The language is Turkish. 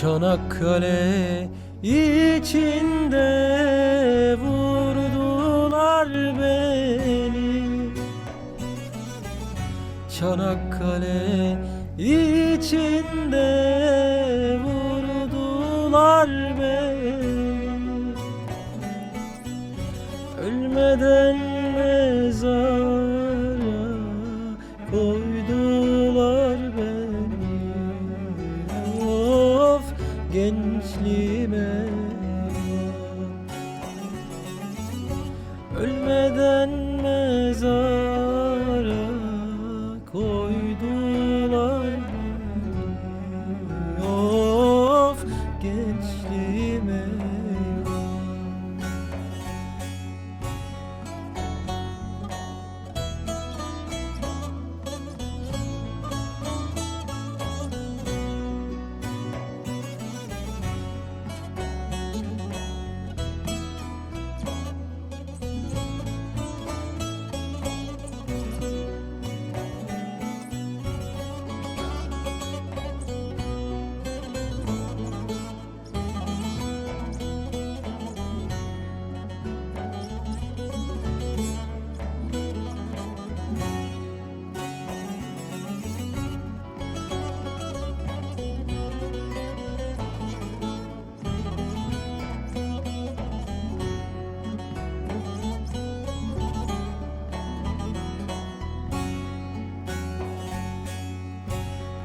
Çanakkale içinde vurdular beni. Çanakkale içinde vurdular beni. Ölmeden gençliğime. Ölmeden